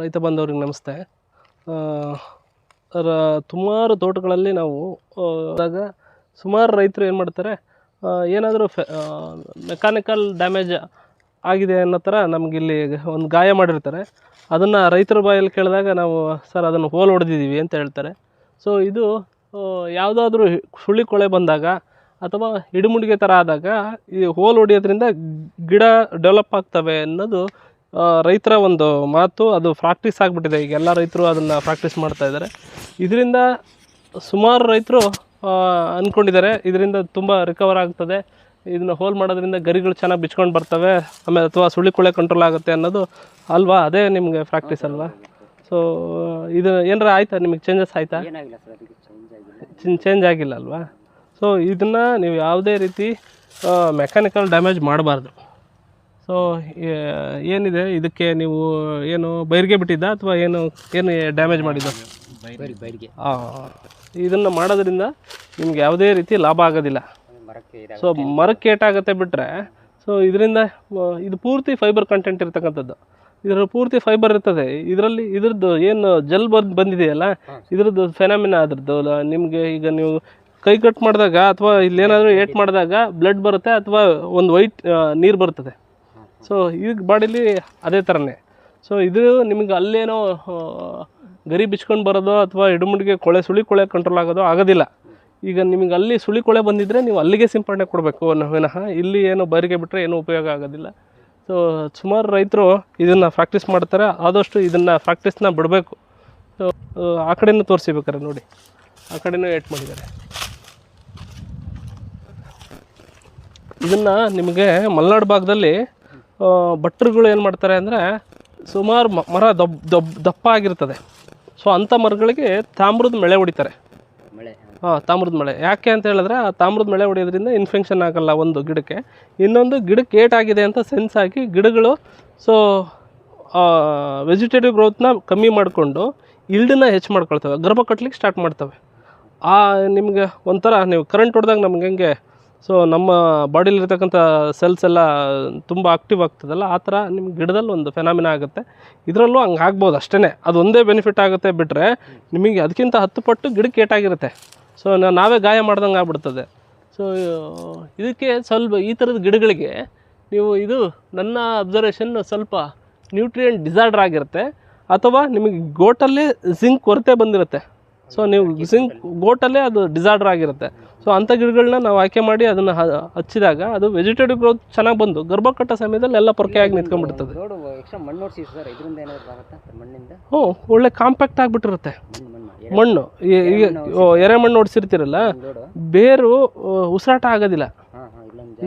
ರೈತ ಬಾಂಧವ್ರಿಗೆ ನಮಸ್ತೆ. ಸುಮಾರು ತೋಟಗಳಲ್ಲಿ ನಾವು ಆದಾಗ ಸುಮಾರು ರೈತರು ಏನು ಮಾಡ್ತಾರೆ ಏನಾದರೂ ಫೆ ಮೆಕ್ಯಾನಿಕಲ್ ಡ್ಯಾಮೇಜ್ ಆಗಿದೆ ಅನ್ನೋ ಥರ ನಮ್ಗೆ ಇಲ್ಲಿ ಒಂದು ಗಾಯ ಮಾಡಿರ್ತಾರೆ. ಅದನ್ನು ರೈತರ ಬಾಯಲ್ಲಿ ಕೇಳಿದಾಗ ನಾವು, ಸರ್, ಅದನ್ನು ಹೋಲ್ ಹೊಡೆದಿದ್ದೀವಿ ಅಂತ ಹೇಳ್ತಾರೆ. ಸೊ ಇದು ಯಾವುದಾದ್ರೂ ಸುಳಿ ಕೊಳೆ ಬಂದಾಗ ಅಥವಾ ಹಿಡಿಮುಡಿಗೆ ಥರ ಆದಾಗ ಈ ಹೋಲ್ ಹೊಡೆಯೋದ್ರಿಂದ ಗಿಡ ಡೆವಲಪ್ ಆಗ್ತವೆ ಅನ್ನೋದು ರೈತರ ಒಂದು ಮಾತು ಅದು ಪ್ರಾಕ್ಟೀಸ್ ಆಗಿಬಿಟ್ಟಿದೆ. ಈಗ ಎಲ್ಲ ರೈತರು ಅದನ್ನು ಪ್ರಾಕ್ಟೀಸ್ ಮಾಡ್ತಾ ಇದ್ದಾರೆ. ಇದರಿಂದ ಸುಮಾರು ರೈತರು ಅಂದ್ಕೊಂಡಿದ್ದಾರೆ ಇದರಿಂದ ತುಂಬ ರಿಕವರ್ ಆಗ್ತದೆ. ಇದನ್ನು ಹೋಲ್ ಮಾಡೋದ್ರಿಂದ ಗರಿಗಳು ಚೆನ್ನಾಗಿ ಬಿಚ್ಕೊಂಡು ಬರ್ತವೆ. ಆಮೇಲೆ ಅಥವಾ ಸುಳಿ ಕೊಳೆ ಕಂಟ್ರೋಲ್ ಆಗುತ್ತೆ ಅನ್ನೋದು ಅಲ್ವಾ? ಅದೇ ನಿಮಗೆ ಪ್ರಾಕ್ಟೀಸ್ ಅಲ್ವಾ? ಸೊ ಇದು ಏನಾರ ಆಯ್ತಾ? ನಿಮಗೆ ಚೇಂಜಸ್ ಆಯ್ತಾ? ಚೇಂಜ್ ಆಗಿಲ್ಲ ಅಲ್ವಾ? ಸೊ ಇದನ್ನು ನೀವು ಯಾವುದೇ ರೀತಿ ಮೆಕ್ಯಾನಿಕಲ್ ಡ್ಯಾಮೇಜ್ ಮಾಡಬಾರ್ದು. ಸೊ ಏನಿದೆ? ಇದಕ್ಕೆ ನೀವು ಏನು ಬೈರ್ಗೆ ಬಿಟ್ಟಿದ್ದ ಅಥವಾ ಏನು ಏನು ಡ್ಯಾಮೇಜ್ ಮಾಡಿದ್ದ? ಇದನ್ನು ಮಾಡೋದ್ರಿಂದ ನಿಮ್ಗೆ ಯಾವುದೇ ರೀತಿ ಲಾಭ ಆಗೋದಿಲ್ಲ. ಸೊ ಮರಕ್ಕೆ ಏಟಾಗುತ್ತೆ ಬಿಟ್ಟರೆ ಸೊ ಇದರಿಂದ ಇದು ಪೂರ್ತಿ ಫೈಬರ್ ಕಂಟೆಂಟ್ ಇರ್ತಕ್ಕಂಥದ್ದು. ಇದರ ಪೂರ್ತಿ ಫೈಬರ್ ಇರ್ತದೆ. ಇದರಲ್ಲಿ ಇದ್ರದ್ದು ಏನು ಜಲ್ ಬಂದು ಬಂದಿದೆಯಲ್ಲ ಇದ್ರದ್ದು ಫೆನಾಮಿನ ಅದ್ರದ್ದು ನಿಮಗೆ ಈಗ ನೀವು ಕೈ ಕಟ್ ಮಾಡಿದಾಗ ಅಥವಾ ಇಲ್ಲೇನಾದರೂ ಏಟ್ ಮಾಡಿದಾಗ ಬ್ಲಡ್ ಬರುತ್ತೆ ಅಥವಾ ಒಂದು ವೈಟ್ ನೀರು ಬರ್ತದೆ. ಸೊ ಈಗ ಬಾಡಿಲಿ ಅದೇ ಥರನೇ ಸೊ ಇದು ನಿಮಗೆ ಅಲ್ಲೇನೋ ಗರಿ ಬಿಚ್ಕೊಂಡು ಬರೋದು ಅಥವಾ ಇಡುಮುಡಿಗೆ ಕೊಳೆ, ಸುಳಿ ಕೊಳೆ ಕಂಟ್ರೋಲ್ ಆಗೋದು ಆಗೋದಿಲ್ಲ. ಈಗ ನಿಮಗೆ ಅಲ್ಲಿ ಸುಳಿ ಕೊಳೆ ಬಂದಿದ್ದರೆ ನೀವು ಅಲ್ಲಿಗೆ ಸಿಂಪಡಣೆ ಕೊಡಬೇಕು ವಿನಃ. ಇಲ್ಲಿ ಏನೋ ಬರಿಗೆ ಬಿಟ್ಟರೆ ಏನೂ ಉಪಯೋಗ ಆಗೋದಿಲ್ಲ. ಸೊ ಸುಮಾರು ರೈತರು ಇದನ್ನು ಪ್ರಾಕ್ಟೀಸ್ ಮಾಡ್ತಾರೆ. ಆದಷ್ಟು ಇದನ್ನು ಪ್ರಾಕ್ಟೀಸ್ನ ಬಿಡಬೇಕು. ಸೊ ಆ ಕಡೆನೂ ತೋರಿಸಿಬೇಕಾರೆ ನೋಡಿ. ಆ ಕಡೆನೂ ಏಟ್ ಮಾಡಿದ್ದಾರೆ. ಇದನ್ನು ನಿಮಗೆ ಮಲೆನಾಡು ಭಾಗದಲ್ಲಿ ಭಟ್ರುಗಳು ಏನು ಮಾಡ್ತಾರೆ ಅಂದರೆ ಸುಮಾರು ಮರ ದಬ್ ದಬ್ ದಪ್ಪ ಆಗಿರ್ತದೆ ಸೊ ಅಂಥ ಮರಗಳಿಗೆ ತಾಮ್ರದ ಮಳೆ ಹೊಡಿತಾರೆ. ಮಳೆ ಹಾಂ. ತಾಮ್ರದ ಮಳೆ. ಯಾಕೆ ಅಂತ ಹೇಳಿದ್ರೆ ಆ ತಾಮ್ರದ ಮಳೆ ಹೊಡೆಯೋದ್ರಿಂದ ಇನ್ಫೆಕ್ಷನ್ ಆಗಲ್ಲ ಒಂದು ಗಿಡಕ್ಕೆ. ಇನ್ನೊಂದು ಗಿಡಕ್ಕೆ ಏಟಾಗಿದೆ ಅಂತ ಸೆನ್ಸ್ ಆಗಿ ಗಿಡಗಳು ಸೊ ವೆಜಿಟೇಟಿವ್ ಗ್ರೋತ್ನ ಕಮ್ಮಿ ಮಾಡಿಕೊಂಡು ಇಲ್ಡನ್ನ ಹೆಚ್ಚು ಮಾಡ್ಕೊಳ್ತವೆ. ಗರ್ಭ ಕಟ್ಲಿಕ್ಕೆ ಸ್ಟಾರ್ಟ್ ಮಾಡ್ತವೆ. ಆ ನಿಮಗೆ ಒಂಥರ ನೀವು ಕರೆಂಟ್ ಹೊಡೆದಾಗ ನಮ್ಗೆ ಹೆಂಗೆ ಸೊ ನಮ್ಮ ಬಾಡಿಲಿರ್ತಕ್ಕಂಥ ಸೆಲ್ಸ್ ಎಲ್ಲ ತುಂಬ ಆಕ್ಟಿವ್ ಆಗ್ತದಲ್ಲ, ಆ ಥರ ನಿಮ್ಮ ಗಿಡದಲ್ಲಿ ಒಂದು ಫೆನಾಮಿನ ಆಗುತ್ತೆ. ಇದರಲ್ಲೂ ಹಂಗೆ ಆಗ್ಬೋದು ಅಷ್ಟೇ ಅದು ಒಂದೇ ಬೆನಿಫಿಟ್ ಆಗುತ್ತೆ ಬಿಟ್ಟರೆ ನಿಮಗೆ ಅದಕ್ಕಿಂತ ಹತ್ತು ಪಟ್ಟು ಗಿಡಕ್ಕೆ ಏಟಾಗಿರುತ್ತೆ ಸೊ ನಾವೇ ಗಾಯ ಮಾಡ್ದಂಗೆ ಆಗ್ಬಿಡ್ತದೆ. ಸೊ ಇದಕ್ಕೆ ಸ್ವಲ್ಪ ಈ ಥರದ ಗಿಡಗಳಿಗೆ ನೀವು ಇದು ನನ್ನ ಅಬ್ಸರ್ವೇಷನ್ ಸ್ವಲ್ಪ ನ್ಯೂಟ್ರಿಯೆಂಟ್ ಡಿಸಾರ್ಡರ್ ಆಗಿರುತ್ತೆ. ಅಥವಾ ನಿಮಗೆ ಗೋಟಲ್ಲೇ ಜಿಂಕ್ ಕೊರತೆ ಬಂದಿರುತ್ತೆ. ಸೊ ನೀವು ಜಿಂಕ್ ಬೋಟಲ್ಲೇ ಅದು ಡಿಸಾರ್ಡರ್ ಆಗಿರುತ್ತೆ. ಸೊ ಅಂಥ ಗಿಡಗಳನ್ನ ನಾವು ಆಯ್ಕೆ ಮಾಡಿ ಅದನ್ನು ಹಚ್ಚಿದಾಗ ಅದು ವೆಜಿಟೇಟಿವ್ ಗ್ರೋತ್ ಚೆನ್ನಾಗಿ ಬಂದು ಗರ್ಭ ಕಟ್ಟ ಸಮಯದಲ್ಲಿ ಎಲ್ಲ ಪೊರಕೆಯಾಗಿ ನಿಂತ್ಕೊಂಡ್ಬಿಡ್ತದೆ. ಹ್ಞೂ ಒಳ್ಳೆ ಕಾಂಪ್ಯಾಕ್ಟ್ ಆಗಿಬಿಟ್ಟಿರುತ್ತೆ. ಮಣ್ಣು ಈಗ ಎರೆ ಎರೆಮಣ್ಣು ಹೊಡ್ಸಿರ್ತೀರಲ್ಲ ಬೇರು ಉಸಿರಾಟ ಆಗೋದಿಲ್ಲ.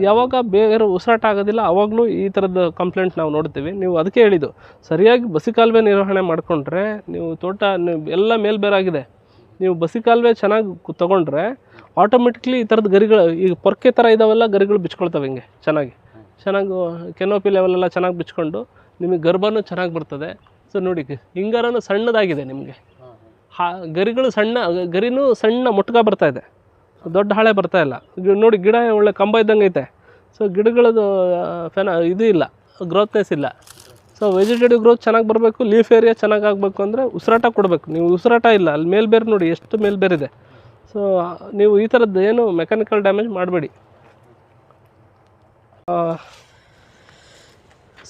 ಯಾವಾಗ ಬೇರೆ ಉಸಿರಾಟ ಆಗೋದಿಲ್ಲ ಅವಾಗಲೂ ಈ ಥರದ ಕಂಪ್ಲೇಂಟ್ ನಾವು ನೋಡ್ತೀವಿ. ನೀವು ಅದಕ್ಕೆ ಹೇಳಿದ್ದು ಸರಿಯಾಗಿ ಬಸಿಕಾಲುವೆ ನಿರ್ವಹಣೆ ಮಾಡಿಕೊಂಡ್ರೆ ನೀವು ತೋಟ ಎಲ್ಲ ಮೇಲ್ಬೇರಾಗಿದೆ. ನೀವು ಬಸಿ ಕಾಲುವೆ ಚೆನ್ನಾಗಿ ತೊಗೊಂಡ್ರೆ ಆಟೋಮೆಟಿಕ್ಲಿ ಈ ಥರದ ಗರಿಗಳು ಈಗ ಪೊರ್ಕೆ ಥರ ಇದಾವೆಲ್ಲ ಗರಿಗಳು ಬಿಚ್ಕೊಳ್ತವೆ ಹಿಂಗೆ, ಚೆನ್ನಾಗಿ. ಚೆನ್ನಾಗಿ ಕೆನೋಪಿ ಲೆವೆಲೆಲ್ಲ ಚೆನ್ನಾಗಿ ಬಿಚ್ಕೊಂಡು ನಿಮಗೆ ಗರ್ಭನೂ ಚೆನ್ನಾಗಿ ಬರ್ತದೆ. ಸೊ ನೋಡಿ, ಹಿಂಗಾರನೂ ಸಣ್ಣದಾಗಿದೆ ನಿಮಗೆ. ಹಾ, ಗರಿಗಳು ಸಣ್ಣ, ಗರಿನೂ ಸಣ್ಣ ಮುಟ್ಕ ಬರ್ತಾ ಇದೆ. ದೊಡ್ಡ ಹಾಳೆ ಬರ್ತಾ ಇಲ್ಲ. ನೋಡಿ, ಗಿಡ ಒಳ್ಳೆ ಕಂಬ ಇದ್ದಂಗೆ ಐತೆ ಸೊ ಗಿಡಗಳದ್ದು ಫೆನ ಇದು ಇಲ್ಲ ಗ್ರೋತ್ನೆಸ್ ಇಲ್ಲ. ಸೊ ವೆಜಿಟೇಟಿವ್ ಗ್ರೋತ್ ಚೆನ್ನಾಗಿ ಬರಬೇಕು ಲೀಫ್ ಏರಿಯಾ ಚೆನ್ನಾಗಿ ಆಗಬೇಕು ಅಂದರೆ ಉಸಿರಾಟ ಕೊಡಬೇಕು. ನೀವು ಉಸಿರಾಟ ಇಲ್ಲ, ಅಲ್ಲಿ ಮೇಲ್ಬೇರು ನೋಡಿ ಎಷ್ಟು ಮೇಲ್ಬೇರಿದೆ ಸೊ ನೀವು ಈ ಥರದ್ದು ಏನು ಮೆಕ್ಯಾನಿಕಲ್ ಡ್ಯಾಮೇಜ್ ಮಾಡಬೇಡಿ.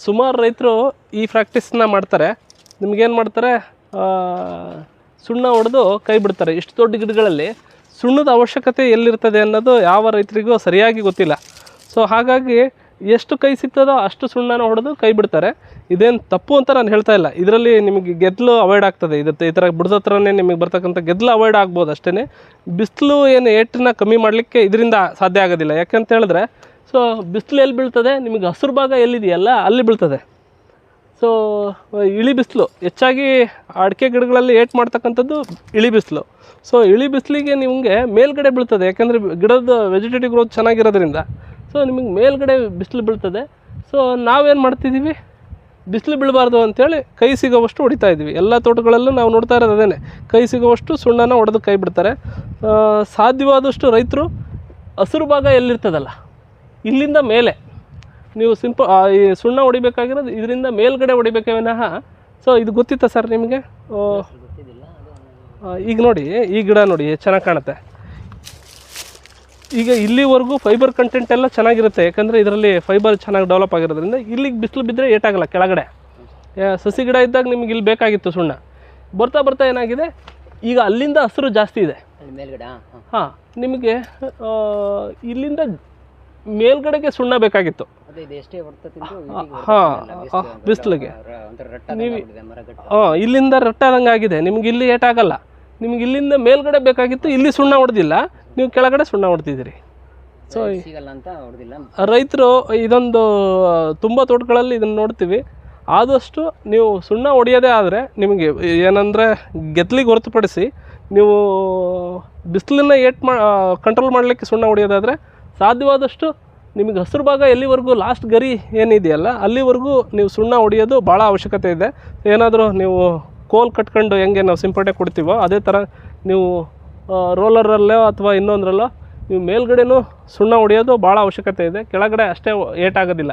ಸುಮಾರು ರೈತರು ಈ ಪ್ರಾಕ್ಟೀಸ್ನ ಮಾಡ್ತಾರೆ. ನಿಮ್ಗೇನು ಮಾಡ್ತಾರೆ? ಸುಣ್ಣ ಹೊಡೆದು ಕೈ ಬಿಡ್ತಾರೆ. ಇಷ್ಟು ದೊಡ್ಡ ಗಿಡಗಳಲ್ಲಿ ಸುಣ್ಣದ ಅವಶ್ಯಕತೆ ಎಲ್ಲಿರ್ತದೆ ಅನ್ನೋದು ಯಾವ ರೈತರಿಗೂ ಸರಿಯಾಗಿ ಗೊತ್ತಿಲ್ಲ. ಸೊ ಹಾಗಾಗಿ ಎಷ್ಟು ಕೈ ಸಿಗ್ತದೋ ಅಷ್ಟು ಸುಣ್ಣನ ಹೊಡೆದು ಕೈ ಬಿಡ್ತಾರೆ. ಇದೇನು ತಪ್ಪು ಅಂತ ನಾನು ಹೇಳ್ತಾ ಇಲ್ಲ. ಇದರಲ್ಲಿ ನಿಮಗೆ ಗೆದ್ದಲು ಅವಾಯ್ಡ್ ಆಗ್ತದೆ. ಇದು ಈ ಥರ ಬುಡದ ಹತ್ರನೇ ನಿಮಗೆ ಬರ್ತಕ್ಕಂಥ ಗೆದ್ದಲು ಅವಾಯ್ಡ್ ಆಗ್ಬೋದು ಅಷ್ಟೇ ಬಿಸಿಲು ಏನು ಏಟನ್ನ ಕಮ್ಮಿ ಮಾಡಲಿಕ್ಕೆ ಇದರಿಂದ ಸಾಧ್ಯ ಆಗೋದಿಲ್ಲ. ಯಾಕಂತ ಹೇಳಿದ್ರೆ ಸೊ ಬಿಸಿಲು ಎಲ್ಲಿ ಬೀಳ್ತದೆ? ನಿಮಗೆ ಹಸಿರು ಭಾಗ ಎಲ್ಲಿದೆಯಲ್ಲ, ಅಲ್ಲಿ ಬೀಳ್ತದೆ. ಸೊ ಇಳಿ ಬಿಸಿಲು, ಹೆಚ್ಚಾಗಿ ಅಡಿಕೆ ಗಿಡಗಳಲ್ಲಿ ಏಟ್ ಮಾಡ್ತಕ್ಕಂಥದ್ದು ಇಳಿ ಬಿಸಿಲು. ಸೊ ಇಳಿ ಬಿಸಿಲಿಗೆ ನಿಮಗೆ ಮೇಲ್ಗಡೆ ಬೀಳ್ತದೆ. ಯಾಕೆಂದರೆ ಗಿಡದ ವೆಜಿಟೇಟಿವ್ ಗ್ರೋತ್ ಚೆನ್ನಾಗಿರೋದ್ರಿಂದ. ಸೊ ನಿಮಗೆ ಮೇಲ್ಗಡೆ ಬಿಸಿಲು ಬೀಳ್ತದೆ. ಸೊ ನಾವೇನು ಮಾಡ್ತಿದ್ದೀವಿ? ಬಿಸಿಲು ಬೀಳಬಾರ್ದು ಅಂತೇಳಿ ಕೈ ಸಿಗೋವಷ್ಟು ಹೊಡಿತಾ ಇದ್ವಿ. ಎಲ್ಲ ತೋಟಗಳಲ್ಲೂ ನಾವು ನೋಡ್ತಾ ಇರೋದು ಅದೇನೆ. ಕೈ ಸಿಗೋವಷ್ಟು ಸುಣ್ಣನ ಹೊಡೆದು ಕೈ ಬಿಡ್ತಾರೆ. ಸಾಧ್ಯವಾದಷ್ಟು ರೈತರು ಹಸಿರು ಭಾಗ ಎಲ್ಲಿರ್ತದಲ್ಲ? ಇಲ್ಲಿಂದ ಮೇಲೆ. ನೀವು ಸಿಂಪ ಈ ಸುಣ್ಣ ಹೊಡಿಬೇಕಾಗಿರೋದು ಇದರಿಂದ ಮೇಲ್ಗಡೆ ಹೊಡಿಬೇಕೇ ವಿನಃ. ಸೊ ಇದು ಗೊತ್ತಿತ್ತ ಸರ್ ನಿಮಗೆ? ಈಗ ನೋಡಿ, ಈ ಗಿಡ ನೋಡಿ, ಚೆನ್ನಾಗಿ ಕಾಣುತ್ತೆ. ಈಗ ಇಲ್ಲಿವರೆಗೂ ಫೈಬರ್ ಕಂಟೆಂಟ್ ಎಲ್ಲ ಚೆನ್ನಾಗಿರುತ್ತೆ. ಯಾಕಂದರೆ ಇದರಲ್ಲಿ ಫೈಬರ್ ಚೆನ್ನಾಗಿ ಡೆವಲಪ್ ಆಗಿರೋದ್ರಿಂದ ಇಲ್ಲಿಗೆ ಬಿಸಿಲು ಬಿದ್ದರೆ ಏಟಾಗಲ್ಲ ಕೆಳಗಡೆ. ಸಸಿ ಗಿಡ ಇದ್ದಾಗ ನಿಮ್ಗೆ ಇಲ್ಲಿ ಬೇಕಾಗಿತ್ತು ಸುಣ್ಣ. ಬರ್ತಾ ಬರ್ತಾ ಏನಾಗಿದೆ? ಈಗ ಅಲ್ಲಿಂದ ಹಸಿರು ಜಾಸ್ತಿ ಇದೆ. ಹಾಂ ನಿಮಗೆ ಇಲ್ಲಿಂದ ಮೇಲ್ಗಡೆಗೆ ಸುಣ್ಣ ಬೇಕಾಗಿತ್ತು. ಹಾಂ ಬಿಸಿಲಿಗೆ. ಮರ ಹಾಂ ಇಲ್ಲಿಂದ ರಟ್ಟಾದಂಗೆ ಆಗಿದೆ. ನಿಮ್ಗೆ ಇಲ್ಲಿ ಏಟಾಗಲ್ಲ. ನಿಮ್ಗೆ ಇಲ್ಲಿಂದ ಮೇಲ್ಗಡೆ ಬೇಕಾಗಿತ್ತು ಇಲ್ಲಿ ಸುಣ್ಣ ಹೊಡೆದಿಲ್ಲ. ನೀವು ಕೆಳಗಡೆ ಸುಣ್ಣ ಹೊಡೆದಿದ್ದೀರಿ ಸೊ ರೈತರು ಇದೊಂದು ತುಂಬ ತೋಟಗಳಲ್ಲಿ ಇದನ್ನು ನೋಡ್ತೀವಿ. ಆದಷ್ಟು ನೀವು ಸುಣ್ಣ ಹೊಡೆಯೋದೇ ಆದರೆ ನಿಮಗೆ ಏನಂದರೆ ಗೆದ್ಲಿಗೆ ಹೊರತುಪಡಿಸಿ ನೀವು ಬಿಸಿಲನ್ನ ಏಟ್ ಮಾ ಕಂಟ್ರೋಲ್ ಮಾಡಲಿಕ್ಕೆ ಸುಣ್ಣ ಹೊಡೆಯೋದಾದರೆ ಸಾಧ್ಯವಾದಷ್ಟು ನಿಮಗೆ ಹಸಿರು ಭಾಗ ಎಲ್ಲಿವರೆಗೂ ಲಾಸ್ಟ್ ಗರಿ ಏನಿದೆಯಲ್ಲ ಅಲ್ಲಿವರೆಗೂ ನೀವು ಸುಣ್ಣ ಹೊಡೆಯೋದು ಭಾಳ ಅವಶ್ಯಕತೆ ಇದೆ. ಏನಾದರೂ ನೀವು ಕೋಲ್ ಕಟ್ಕೊಂಡು ಹೆಂಗೆ ನಾವು ಸಿಂಪಡಣೆ ಕೊಡ್ತೀವೋ ಅದೇ ಥರ ನೀವು ರೋಲರಲ್ಲೋ ಅಥವಾ ಇನ್ನೊಂದರಲ್ಲೋ ನೀವು ಮೇಲ್ಗಡೆನೂ ಸುಣ್ಣ ಹೊಡೆಯೋದು ಭಾಳ ಅವಶ್ಯಕತೆ ಇದೆ. ಕೆಳಗಡೆ ಅಷ್ಟೇ ಏಟಾಗೋದಿಲ್ಲ.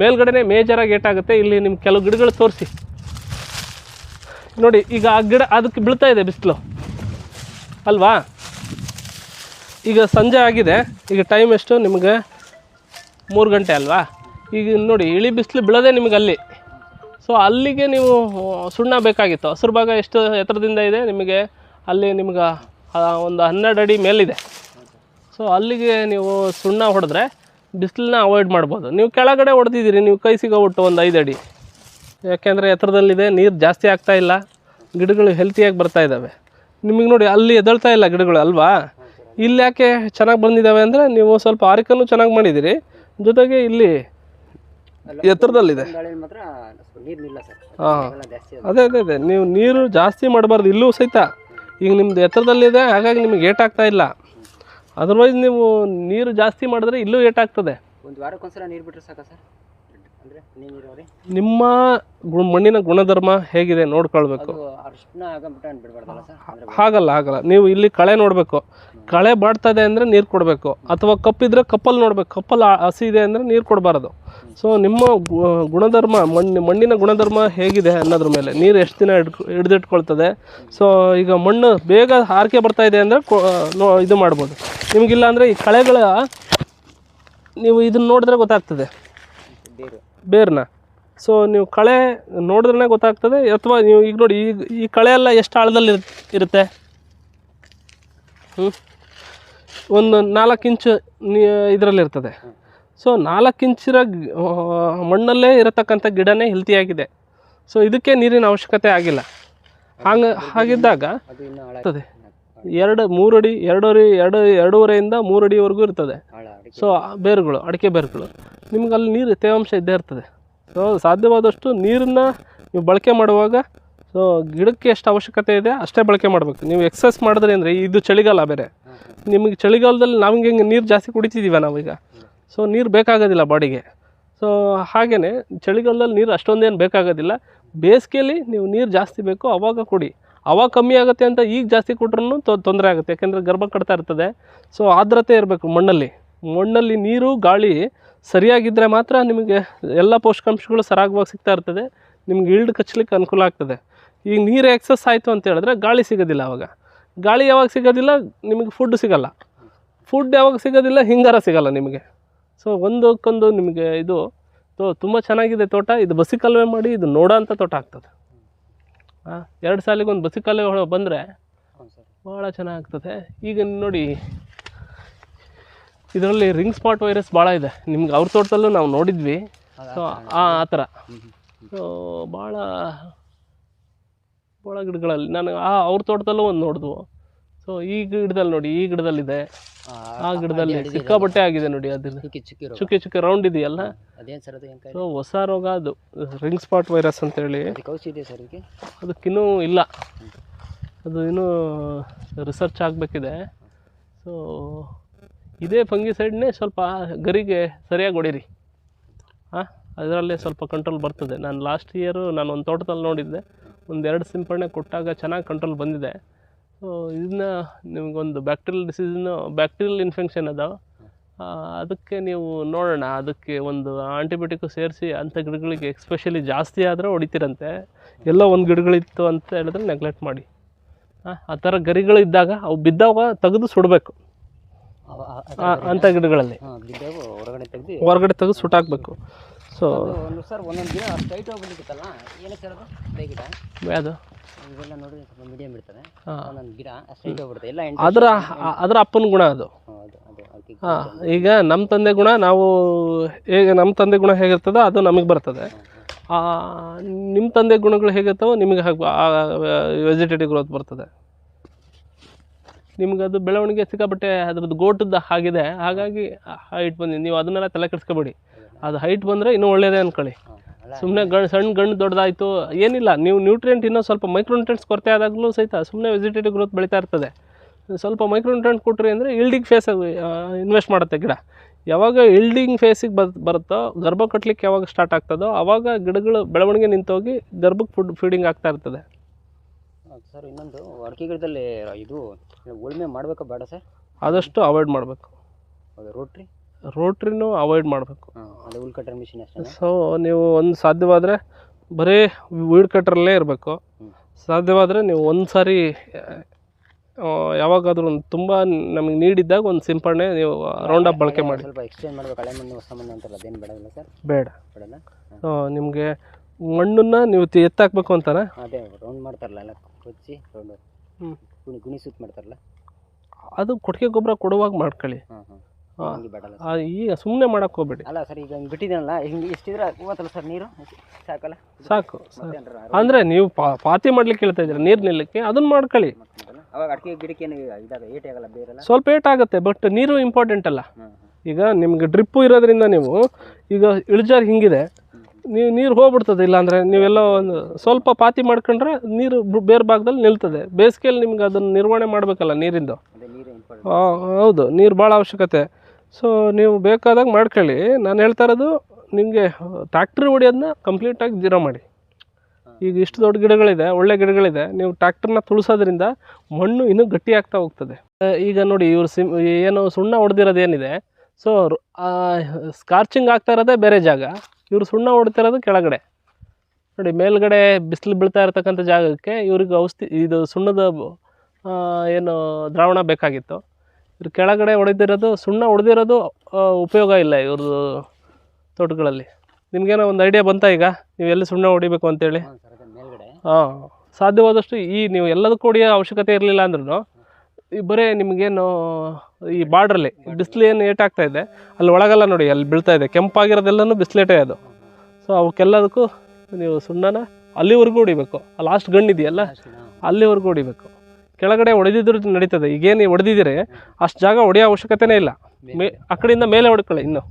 ಮೇಲ್ಗಡೆನೇ ಮೇಜರಾಗಿ ಏಟಾಗುತ್ತೆ. ಇಲ್ಲಿ ನಿಮ್ಮ ಕೆಲವು ಗಿಡಗಳು ತೋರಿಸಿ. ನೋಡಿ, ಈಗ ಆ ಗಿಡ ಅದಕ್ಕೆ ಬೀಳ್ತಾ ಇದೆ ಬಿಸಿಲು. ಅಲ್ವಾ? ಈಗ ಸಂಜೆ ಆಗಿದೆ. ಈಗ ಟೈಮ್ ಎಷ್ಟು? ನಿಮಗೆ ಮೂರು ಗಂಟೆ ಅಲ್ವಾ? ಈಗ ನೋಡಿ, ಇಳಿ ಬಿಸಿಲು ಬೀಳೋದೇ ನಿಮಗೆ ಅಲ್ಲಿ. ಸೊ ಅಲ್ಲಿಗೆ ನೀವು ಸುಣ್ಣ ಬೇಕಾಗಿತ್ತು. ಹಸಿರು ಭಾಗ ಎಷ್ಟು ಎತ್ತರದಿಂದ ಇದೆ? ನಿಮಗೆ ಅಲ್ಲಿ ನಿಮ್ಗೆ ಒಂದು ಹನ್ನೆರಡು ಅಡಿ ಮೇಲಿದೆ. ಸೊ ಅಲ್ಲಿಗೆ ನೀವು ಸುಣ್ಣ ಹೊಡೆದ್ರೆ ಬಿಸಿಲನ್ನ ಅವಾಯ್ಡ್ ಮಾಡ್ಬೋದು. ನೀವು ಕೆಳಗಡೆ ಹೊಡೆದಿದ್ದೀರಿ, ನೀವು ಕೈ ಸಿಗೋ ಒಟ್ಟು ಒಂದು ಐದು ಅಡಿ. ಯಾಕೆಂದರೆ ಎತ್ತರದಲ್ಲಿದೆ, ನೀರು ಜಾಸ್ತಿ ಆಗ್ತಾ ಇಲ್ಲ, ಗಿಡಗಳು ಹೆಲ್ತಿಯಾಗಿ ಬರ್ತಾ ಇದ್ದಾವೆ ನಿಮಗೆ ನೋಡಿ, ಅಲ್ಲಿ ಎದಳ್ತಾ ಇಲ್ಲ ಗಿಡಗಳು, ಅಲ್ವಾ? ಇಲ್ಲಿ ಯಾಕೆ ಚೆನ್ನಾಗಿ ಬಂದಿದ್ದಾವೆ ಅಂದರೆ, ನೀವು ಸ್ವಲ್ಪ ಆರಿಕನ್ನು ಚೆನ್ನಾಗಿ ಮಾಡಿದ್ದೀರಿ. ಜೊತೆಗೆ ಇಲ್ಲಿ ಎತ್ತರದಲ್ಲಿದೆ. ಹಾಂ ಅದೇ ಅದೇ ಅದೇ. ನೀವು ನೀರು ಜಾಸ್ತಿ ಮಾಡಬಾರ್ದು ಇಲ್ಲೂ ಸಹಿತ. ಈಗ ನಿಮ್ದು ಎತ್ತರದಲ್ಲಿದೆ ಹಾಗಾಗಿ ನಿಮಗೆ ಆಗ್ತಾ ಇಲ್ಲ. ಅದರ್ವೈಸ್ ನೀವು ನೀರು ಜಾಸ್ತಿ ಮಾಡಿದ್ರೆ ಇಲ್ಲೂ ಏಟಾಗ್ತದೆ ಒಂದು ವಾರಕ್ಕೊಂದ್ಸಲ ನೀರು ಬಿಟ್ಟರೆ ಸಾಕಾ ಸರ್? ನಿಮ್ಮ ಮಣ್ಣಿನ ಗುಣಧರ್ಮ ಹೇಗಿದೆ ನೋಡ್ಕೊಳ್ಬೇಕು. ಹಾಗಲ್ಲ ಹಾಗಲ್ಲ. ನೀವು ಇಲ್ಲಿ ಕಳೆ ನೋಡಬೇಕು. ಕಳೆ ಬಾಡ್ತದೆ ಅಂದರೆ ನೀರು ಕೊಡಬೇಕು. ಅಥವಾ ಕಪ್ಪಿದ್ರೆ ಕಪ್ಪಲ್ಲಿ ನೋಡ್ಬೇಕು. ಕಪ್ಪಲ್ಲಿ ಹಸಿ ಇದೆ ಅಂದರೆ ನೀರು ಕೊಡಬಾರದು. ಸೊ ನಿಮ್ಮ ಗುಣಧರ್ಮ ಮಣ್ಣು ಮಣ್ಣಿನ ಗುಣಧರ್ಮ ಹೇಗಿದೆ ಅನ್ನೋದ್ರ ಮೇಲೆ. ನೀರು ಎಷ್ಟು ದಿನ ಹಿಡ್ಕೊ ಹಿಡಿದಿಟ್ಕೊಳ್ತದೆ. ಸೊ ಈಗ ಮಣ್ಣು ಬೇಗ ಹಾರಿಕೆ ಬರ್ತಾ ಇದೆ ಅಂದರೆ ಇದು ಮಾಡ್ಬೋದು. ನಿಮಗಿಲ್ಲ ಅಂದರೆ ಈ ಕಳೆಗಳ ನೀವು ಇದನ್ನ ನೋಡಿದ್ರೆ ಗೊತ್ತಾಗ್ತದೆ. ಬೇರ್ನ. ಸೊ ನೀವು ಕಳೆ ನೋಡಿದ್ರೆ ಗೊತ್ತಾಗ್ತದೆ. ಅಥವಾ ನೀವು ಈಗ ನೋಡಿ ಈಗ ಈ ಕಳೆ ಎಲ್ಲ ಎಷ್ಟು ಆಳದಲ್ಲಿ ಇರುತ್ತೆ? ಹ್ಞೂ ಒಂದು ನಾಲ್ಕು ಇಂಚು ನೀ ಇದರಲ್ಲಿರ್ತದೆ ಸೊ ನಾಲ್ಕು ಇಂಚಿರ ಮಣ್ಣಲ್ಲೇ ಇರತಕ್ಕಂಥ ಗಿಡನೇ ಹೆಲ್ತಿಯಾಗಿದೆ ಸೊ ಇದಕ್ಕೆ ನೀರಿನ ಅವಶ್ಯಕತೆ ಆಗಿಲ್ಲ. ಹಾಗೆ ಹಾಗಿದ್ದಾಗ ಇರ್ತದೆ ಎರಡು ಮೂರು ಅಡಿ ಎರಡು ಅಡಿ ಎರಡು ಎರಡೂವರೆಯಿಂದ ಮೂರು ಅಡಿವರೆಗೂ ಇರ್ತದೆ ಸೊ ಆ ಬೇರುಗಳು ಅಡಿಕೆ ಬೇರುಗಳು. ನಿಮ್ಗೆ ಅಲ್ಲಿ ನೀರು ತೇವಾಂಶ ಇದ್ದೇ ಇರ್ತದೆ. ಸೊ ಸಾಧ್ಯವಾದಷ್ಟು ನೀರನ್ನು ನೀವು ಬಳಕೆ ಮಾಡುವಾಗ ಸೊ ಗಿಡಕ್ಕೆ ಎಷ್ಟು ಅವಶ್ಯಕತೆ ಇದೆ ಅಷ್ಟೇ ಬಳಕೆ ಮಾಡಬೇಕು. ನೀವು ಎಕ್ಸಸ್ ಮಾಡಿದ್ರೆ ಅಂದರೆ ಇದು ಚಳಿಗಾಲ ಬೇರೆ. ನಿಮಗೆ ಚಳಿಗಾಲದಲ್ಲಿ ನಮಗೆ ಹಿಂಗೆ ನೀರು ಜಾಸ್ತಿ ಕುಡಿತಿದ್ದೀವ ನಾವೀಗ ಸೊ ನೀರು ಬೇಕಾಗೋದಿಲ್ಲ ಬಾಡಿಗೆ. ಸೊ ಹಾಗೆಯೇ ಚಳಿಗಾಲದಲ್ಲಿ ನೀರು ಅಷ್ಟೊಂದೇನು ಬೇಕಾಗೋದಿಲ್ಲ. ಬೇಸಿಗೆಯಲ್ಲಿ ನೀವು ನೀರು ಜಾಸ್ತಿ ಬೇಕು ಅವಾಗ ಕೊಡಿ. ಅವಾಗ ಕಮ್ಮಿ ಆಗುತ್ತೆ ಅಂತ ಈಗ ಜಾಸ್ತಿ ಕೊಟ್ರೂ ತೊಂದರೆ ಆಗುತ್ತೆ. ಯಾಕೆಂದರೆ ಗರ್ಭ ಕಟ್ತಾ ಇರ್ತದೆ. ಸೊ ಆದ್ರತೆ ಇರಬೇಕು ಮಣ್ಣಲ್ಲಿ. ಮಣ್ಣಲ್ಲಿ ನೀರು, ಗಾಳಿ ಸರಿಯಾಗಿದ್ದರೆ ಮಾತ್ರ ನಿಮಗೆ ಎಲ್ಲ ಪೋಷಕಾಂಶಗಳು ಸರಾಗವಾಗಿ ಸಿಗ್ತಾ ಇರ್ತದೆ. ನಿಮ್ಗೆ ಇಲ್ಡ್ ಕಚ್ಚಲಿಕ್ಕೆ ಅನುಕೂಲ ಆಗ್ತದೆ. ಈಗ ನೀರು ಎಕ್ಸಸ್ ಆಯಿತು ಅಂತ ಹೇಳಿದ್ರೆ ಗಾಳಿ ಸಿಗೋದಿಲ್ಲ ಅವಾಗ. ಗಾಳಿ ಯಾವಾಗ ಸಿಗೋದಿಲ್ಲ? ನಿಮಗೆ ಫುಡ್ ಸಿಗಲ್ಲ. ಫುಡ್ ಯಾವಾಗ ಸಿಗೋದಿಲ್ಲ? ಹಿಂಗಾರ ಸಿಗಲ್ಲ ನಿಮಗೆ. ಸೊ ಒಂದಕ್ಕೊಂದು ನಿಮಗೆ ಇದು ತುಂಬ ಚೆನ್ನಾಗಿದೆ ತೋಟ. ಇದು ಬಸಿ ಕಾಲುವೆ ಮಾಡಿ, ಇದು ನೋಡೋ ತೋಟ ಆಗ್ತದೆ. ಎರಡು ಸಾಲಿಗೆ ಒಂದು ಬಸಿ ಹೊಳೆ ಬಂದರೆ ಭಾಳ ಚೆನ್ನಾಗ್ತದೆ. ಈಗ ನೋಡಿ ಇದರಲ್ಲಿ ರಿಂಗ್ ಸ್ಪಾಟ್ ವೈರಸ್ ಭಾಳ ಇದೆ. ನಿಮ್ಗೆ ಅವ್ರ ತೋಟದಲ್ಲೂ ನಾವು ನೋಡಿದ್ವಿ. ಸೊ ಆ ಆ ಥರ ಸೊ ಭಾಳ ಭಾಳ ಗಿಡಗಳಲ್ಲಿ ನಾನು ಆ ಅವ್ರ ತೋಟದಲ್ಲೂ ಒಂದು ನೋಡಿದ್ವು ಸೊ ಈ ಗಿಡದಲ್ಲಿ ನೋಡಿ ಈ ಗಿಡದಲ್ಲಿದೆ. ಆ ಗಿಡದಲ್ಲಿ ಸಿಕ್ಕಾಪಟ್ಟೆ ಆಗಿದೆ ನೋಡಿ ಅದ್ರ ಚುಕ್ಕಿ ಚುಕ್ಕಿ ರೌಂಡ್ ಇದೆಯಲ್ಲ? ಸೊ ಹೊಸ ರೋಗ ಅದು. ರಿಂಗ್ ಸ್ಪಾಟ್ ವೈರಸ್ ಅಂತ ಹೇಳಿ ಇದೆ ಅದಕ್ಕಿನ್ನೂ ಇಲ್ಲ. ಅದು ಇನ್ನೂ ರಿಸರ್ಚ್ ಆಗಬೇಕಿದೆ. ಸೊ ಇದೇ ಫಂಗಿಸೈಡ್ನೇ ಸ್ವಲ್ಪ ಗರಿಗೆ ಸರಿಯಾಗಿ ಹೊಡೀರಿ. ಹಾಂ ಅದರಲ್ಲೇ ಸ್ವಲ್ಪ ಕಂಟ್ರೋಲ್ ಬರ್ತದೆ. ನಾನು ಲಾಸ್ಟ್ ಇಯರು ನಾನು ಒಂದು ತೋಟದಲ್ಲಿ ನೋಡಿದ್ದೆ. ಒಂದೆರಡು ಸಿಂಪಡಣೆ ಕೊಟ್ಟಾಗ ಚೆನ್ನಾಗಿ ಕಂಟ್ರೋಲ್ ಬಂದಿದೆ. ಇದನ್ನ ನಿಮಗೊಂದು ಬ್ಯಾಕ್ಟೀರಿಯಲ್ ಡಿಸೀಸನ್ನು ಬ್ಯಾಕ್ಟೀರಿಯಲ್ ಇನ್ಫೆಕ್ಷನ್ ಅದಾವ ಅದಕ್ಕೆ ನೀವು ನೋಡೋಣ. ಅದಕ್ಕೆ ಒಂದು ಆಂಟಿಬಯೋಟಿಕ್ ಸೇರಿಸಿ ಅಂಥ ಗಿಡಗಳಿಗೆ ಎಕ್ಸ್ಪೆಷಲಿ ಜಾಸ್ತಿ ಆದರೆ ಹೊಡಿತೀರಂತೆ. ಎಲ್ಲೋ ಒಂದು ಗಿಡಗಳಿತ್ತು ಅಂತ ಹೇಳಿದ್ರೆ ನೆಗ್ಲೆಕ್ಟ್ ಮಾಡಿ. ಆ, ಥರ ಗರಿಗಳಿದ್ದಾಗ ಅವು ಬಿದ್ದಾಗ ತೆಗೆದು ಸುಡಬೇಕು. ಅಂಥ ಗಿಡಗಳಲ್ಲಿ. ಹೊರಗಡೆ ತೆಗ್ದು. ಹೊರಗಡೆ ತೆಗೆದು ಸುಟ್ಟಾಕಬೇಕು. ಸೊ ಒಂದು ಸರ್ ಒಂದೊಂದು ಗಿಡ ಸ್ಟ್ರೈಟ್ ಹೋಗ್ಬಿಟ್ಟಿತ್ತಲ್ಲ ಏನಕ್ಕೆ ಗಿಡ ಅದು ಇವೆಲ್ಲ ನೋಡಿ ಸ್ವಲ್ಪ ಮೀಡಿಯಮ್ ಇರ್ತದೆ ಒಂದೊಂದು ಗಿಡ ಸ್ಟ್ರೈಟ್ ಹೋಗ್ಬಿಡುತ್ತೆ. ಎಲ್ಲ ಎಂಟು ಅದರ ಅದರ ಅಪ್ಪನ ಗುಣ ಅದು. ಹಾಂ ಅದು ಅದು ಅದಕ್ಕೆ ಹಾಂ ಈಗ ನಮ್ಮ ತಂದೆ ಗುಣ ನಾವು ಹೇಗೆ ನಮ್ಮ ತಂದೆ ಗುಣ ಹೇಗಿರ್ತದೋ ಅದು ನಮಗೆ ಬರ್ತದೆ. ಆ, ನಿಮ್ಮ ತಂದೆ ಗುಣಗಳು ಹೇಗಿರ್ತಾವೋ ನಿಮಗೆ ಹಾಗೆ ವೆಜಿಟೇಟಿವ್ ಗ್ರೋತ್ ಬರ್ತದೆ. ನಿಮ್ಗೆ ಅದು ಬೆಳವಣಿಗೆ ಸಿಕ್ಕಾಪಟ್ಟೆ ಅದ್ರದ್ದು ಗೋಟದ್ದು ಆಗಿದೆ ಹಾಗಾಗಿ ಹೈಟ್ ಬಂದಿದೆ ನೀವು ಅದನ್ನೆಲ್ಲ ತಲೆ ಕೆಡಿಸ್ಕೋಬೇಡಿ. ಅದು ಹೈಟ್ ಬಂದರೆ ಇನ್ನೂ ಒಳ್ಳೆಯದೇ ಅಂದ್ಕೊಳ್ಳಿ ಸುಮ್ಮನೆ ಗಣ್ ಸಣ್ಣ ಗಣ್ಣು ದೊಡ್ಡದಾಯಿತು ಏನಿಲ್ಲ ನೀವು ನ್ಯೂಟ್ರಿಯೆಂಟ್ ಇನ್ನೂ ಸ್ವಲ್ಪ ಮೈಕ್ರೋನ್ಯೂಟ್ರೆಂಟ್ಸ್ ಕೊರತೆ ಆದಾಗಲೂ ಸಹಿತ ಸುಮ್ಮನೆ ವೆಜಿಟೇಟಿವ್ ಗ್ರೋತ್ ಬೆಳೀತಾ ಇರ್ತದೆ. ಸ್ವಲ್ಪ ಮೈಕ್ರೋನ್ಯೂಟ್ರೆಂಟ್ ಕೊಟ್ಟರೆ ಅಂದರೆ ಇಲ್ಡಿಂಗ್ ಫೇಸ್ ಇನ್ವೆಸ್ಟ್ ಮಾಡುತ್ತೆ ಗಿಡ. ಯಾವಾಗ ಇಲ್ಡಿಂಗ್ ಫೇಸಿಗೆ ಬರ್ ಬರುತ್ತೋ ಗರ್ಭ ಕಟ್ಟಲಿಕ್ಕೆ ಯಾವಾಗ ಸ್ಟಾರ್ಟ್ ಆಗ್ತದೋ ಆವಾಗ ಗಿಡಗಳು ಬೆಳವಣಿಗೆ ನಿಂತೋಗಿ ಗರ್ಭಕ್ಕೆ ಫುಡ್ ಫೀಡಿಂಗ್ ಆಗ್ತಾ ಇರ್ತದೆ. ಸರ್ ಇನ್ನೊಂದು ಅಡಿಕೆ ಗಿಡದಲ್ಲಿ ಇದು ಉಳುಮೆ ಮಾಡಬೇಕಾ ಬೇಡ ಸರ್? ಆದಷ್ಟು ಅವಾಯ್ಡ್ ಮಾಡಬೇಕು. ಹೌದಾ ರೋಟ್ರಿ ರೋಟ್ರಿನೂ ಅವಾಯ್ಡ್ ಮಾಡಬೇಕು. ಅದೇ ಹುಲ್ ಕಟ್ಟರ್ ಮಿಷಿನ್ ಅಷ್ಟೇ ಸೊ ನೀವು ಒಂದು ಸಾಧ್ಯವಾದರೆ ಬರೀ ವೀಡ್ ಕಟ್ರಲ್ಲೇ ಇರಬೇಕು. ಸಾಧ್ಯವಾದರೆ ನೀವು ಒಂದು ಸಾರಿ ಯಾವಾಗಾದರೂ ಒಂದು ತುಂಬ ನಮಗೆ ನೀಡಿದ್ದಾಗ ಒಂದು ಸಿಂಪಡಣೆ ನೀವು ರೌಂಡ್ ಅಪ್ ಬಳಕೆ ಮಾಡಿ. ಸ್ವಲ್ಪ ಎಕ್ಸ್ಚೇಂಜ್ ಮಾಡಬೇಕು ಹಳೆ ಮಣ್ಣು ಹೊಸ ಮಣ್ಣು ಅಂತಾರಲ್ಲ ಅದೇನು ಬೇಡಲ್ಲ ಸರ್? ಬೇಡ. ಬೇಡಲ್ಲ ಸೊ ನಿಮಗೆ ಮಣ್ಣನ್ನು ನೀವು ತಿ- ಎತ್ತಾಕ್ಬೇಕು ಅಂತಾನೆ? ಅದೇ ರೌಂಡ್ ಮಾಡ್ತಾರಲ್ಲ ಎಲ್ಲ ಕೊಚ್ಚಿ ರೌಂಡ್ ಹ್ಞೂ ಗುಣಿ ಗುಣಿ ಸುತ್ತ ಮಾಡ್ತಾರಲ್ಲ? ಅದು ಕೊಟ್ಟಿಗೆ ಗೊಬ್ಬರ ಕೊಡುವಾಗ ಮಾಡ್ಕೊಳ್ಳಿ. ಹಾಂ ಹಾಂ. ಬೇಡಲ್ಲ ಈಗ ಸುಮ್ಮನೆ ಮಾಡಕ್ಕೆ ಹೋಗ್ಬೇಡಿ. ಅಲ್ಲ ಸರ್ ಈಗ ಹಿಂಗೆ ಬಿಟ್ಟಿದ್ದೀನಲ್ಲ ಹಿಂಗೆ ಇಷ್ಟಿದ್ರೆ ಹೋಗತ್ತಲ್ಲ ಸರ್ ನೀರು? ಸಾಕಲ್ಲ? ಸಾಕು ಅಂದರೆ ನೀವು ಪಾತಿ ಮಾಡ್ಲಿಕ್ಕೆ ಹೇಳ್ತಾ ಇದ್ದೀರಾ ನೀರು ನಿಲ್ಲಕ್ಕೆ? ಅದನ್ನು ಮಾಡ್ಕೊಳ್ಳಿ. ಅವಾಗ ಅಡಿಕೆ ಗಿಡಕ್ಕೆ ಏನು ಇದಾಗ ಏಟೆ ಆಗಲ್ಲ ಬೇರೆಲ್ಲ? ಸ್ವಲ್ಪ ಏಟ್ ಆಗುತ್ತೆ ಬಟ್ ನೀರು ಇಂಪಾರ್ಟೆಂಟ್ ಅಲ್ಲ. ಈಗ ನಿಮ್ಗೆ ಡ್ರಿಪ್ಪು ಇರೋದ್ರಿಂದ ನೀವು ಈಗ ಇಳಿಜಾರು ಹಿಂಗಿದೆ ನೀವು ನೀರು ಹೋಗ್ಬಿಡ್ತದೆ ಇಲ್ಲಾಂದರೆ ನೀವೆಲ್ಲ ಒಂದು ಸ್ವಲ್ಪ ಪಾತಿ ಮಾಡ್ಕೊಂಡ್ರೆ ನೀರು ಬೇರೆ ಭಾಗದಲ್ಲಿ ನಿಲ್ತದೆ. ಬೇಸಿಗೆಯಲ್ಲಿ ನಿಮ್ಗೆ ಅದನ್ನು ನಿರ್ವಹಣೆ ಮಾಡಬೇಕಲ್ಲ ನೀರಿಂದು. ಹೌದು ನೀರು ಭಾಳ ಅವಶ್ಯಕತೆ. ಸೊ ನೀವು ಬೇಕಾದಾಗ ಮಾಡ್ಕೊಳ್ಳಿ. ನಾನು ಹೇಳ್ತಾ ಇರೋದು, ನಿಮಗೆ ಟ್ಯಾಕ್ಟ್ರಿ ಹೊಡಿಯೋದನ್ನ ಕಂಪ್ಲೀಟಾಗಿ ಜೀರೋ ಮಾಡಿ. ಈಗ ಇಷ್ಟು ದೊಡ್ಡ ಗಿಡಗಳಿದೆ, ಒಳ್ಳೆ ಗಿಡಗಳಿದೆ, ನೀವು ಟ್ಯಾಕ್ಟ್ರನ್ನ ತುಳಿಸೋದ್ರಿಂದ ಮಣ್ಣು ಇನ್ನೂ ಗಟ್ಟಿ ಆಗ್ತಾ ಹೋಗ್ತದೆ. ಈಗ ನೋಡಿ, ಇವ್ರು ಸಿಮ್ ಏನು ಸುಣ್ಣ ಹೊಡೆದಿರೋದೇನಿದೆ ಸೊ ಸ್ಕಾರ್ಚಿಂಗ್ ಆಗ್ತಾ ಇರೋದೇ ಬೇರೆ ಜಾಗ. ಇವರು ಸುಣ್ಣ ಹೊಡ್ತಿರೋದು ಕೆಳಗಡೆ. ನೋಡಿ, ಮೇಲ್ಗಡೆ ಬಿಸಿಲು ಬೀಳ್ತಾ ಇರತಕ್ಕಂಥ ಜಾಗಕ್ಕೆ ಇವ್ರಿಗೆ ಔಷಧಿ, ಇದು ಸುಣ್ಣದ ಏನು ದ್ರಾವಣ ಬೇಕಾಗಿತ್ತು. ಇವ್ರು ಕೆಳಗಡೆ ಹೊಡೆದಿರೋದು ಸುಣ್ಣ ಹೊಡೆದಿರೋದು ಉಪಯೋಗ ಇಲ್ಲ ಇವ್ರದ್ದು ತೋಟಗಳಲ್ಲಿ. ನಿಮಗೇನೋ ಒಂದು ಐಡಿಯಾ ಬಂತಾ ಈಗ? ನೀವು ಎಲ್ಲಿ ಸುಣ್ಣ ಹೊಡಿಬೇಕು ಅಂತೇಳಿ? ಹಾಂ ಸಾಧ್ಯವಾದಷ್ಟು ಈ ನೀವು ಎಲ್ಲದಕ್ಕೂ ಹೊಡಿಯೋ ಅವಶ್ಯಕತೆ ಇರಲಿಲ್ಲ ಅಂದ್ರೂ ಈ ಬರೀ ನಿಮಗೇನು ಈ ಬಾರ್ಡ್ರಲ್ಲಿ ಬಿಸಿಲು ಏನು ಏಟಾಗ್ತಾ ಇದೆ ಅಲ್ಲಿ ಒಳಗೆಲ್ಲ ನೋಡಿ ಅಲ್ಲಿ ಬೀಳ್ತಾ ಇದೆ. ಕೆಂಪಾಗಿರೋದೆಲ್ಲನೂ ಬಿಸಿಲೇಟೇ ಅದು. ಸೊ ಅವಕ್ಕೆಲ್ಲದಕ್ಕೂ ನೀವು ಸುಣ್ಣನ ಅಲ್ಲಿವರೆಗೂ ಹೊಡಿಬೇಕು ಆ ಲಾಸ್ಟ್ ಗಣ್ಣಿದೆಯಲ್ಲ ಅಲ್ಲಿವರೆಗೂ ಹೊಡಿಬೇಕು ಕೆಳಗಡೆ ಹೊಡೆದಿದ್ರು ನಡೀತದೆ. ಈಗೇನು ಹೊಡೆದಿದ್ದೀರಿ ಅಷ್ಟು ಜಾಗ ಹೊಡೆಯೋ ಅವಶ್ಯಕತೆನೇ ಇಲ್ಲ. ಮೇ ಆ ಕಡೆಯಿಂದ ಮೇಲೆ ಹೊಡ್ಕೊಳ್ಳಿ ಇನ್ನು.